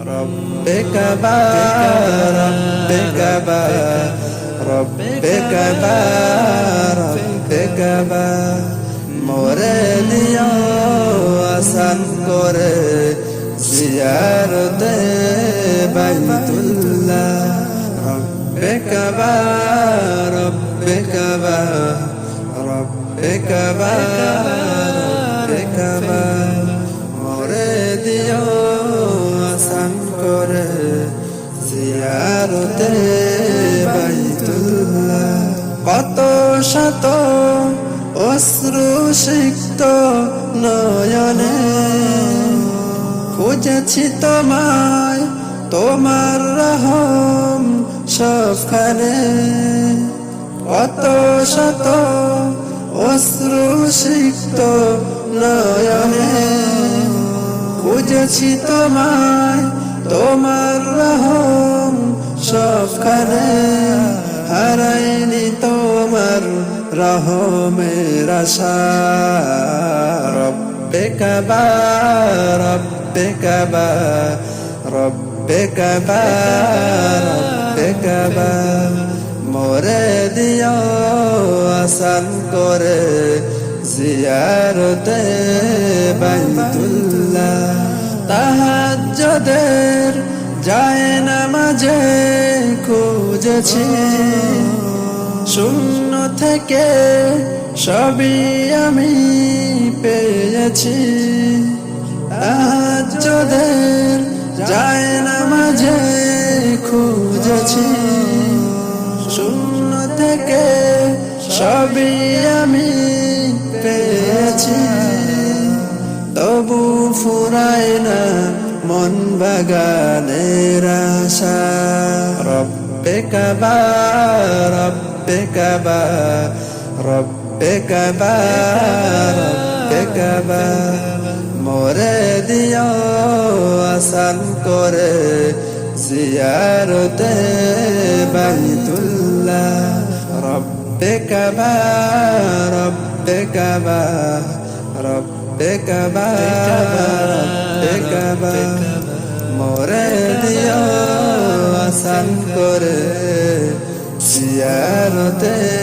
ربك با ربك با ربك با ربك با মোরে দিও আসান করে জিয়ারতে বাইতুল্লাহ ربك با ربك با ربك با কত শত অশ্রু সিক্ত নয়নে। খুঁজেছি তোমায়, তোমার রহম সবখানে। কত শত অশ্রু সিক্ত নয়নে। খুঁজেছি তোমায়, তোমার রহম সবখানে। হারাইনি তোমার রহমের আশা। রব্বে কাবা রব্বে কাবা রব্বে কাবা রব্বে কাবা। মোরে দিও আসান করে জিয়ারতে বাইতুল্লাহ। তাহাজ্জদের যায় নামাজে খুঁজেছি। শূন্য থেকে সবই আমি পেয়েছি। তাহাজ্জদের যায় না মাঝে খুঁজেছি। শূন্য থেকে সবই আমি পেয়েছি। তবু ফুরায় না মন বাগানের আশা। রব্বে কাবা রব্বে কাবা রব্বে কাবা রব্বে কাবা মোরে দিও, আসান করে জিয়ারতে বাইতুল্লাহ। রব্বে কাবা রব্বে কাবা রব্বে কাবা রব্বে কাবা মোরে দিও, আসান করে জিয়ারতে বাইতুল্লাহ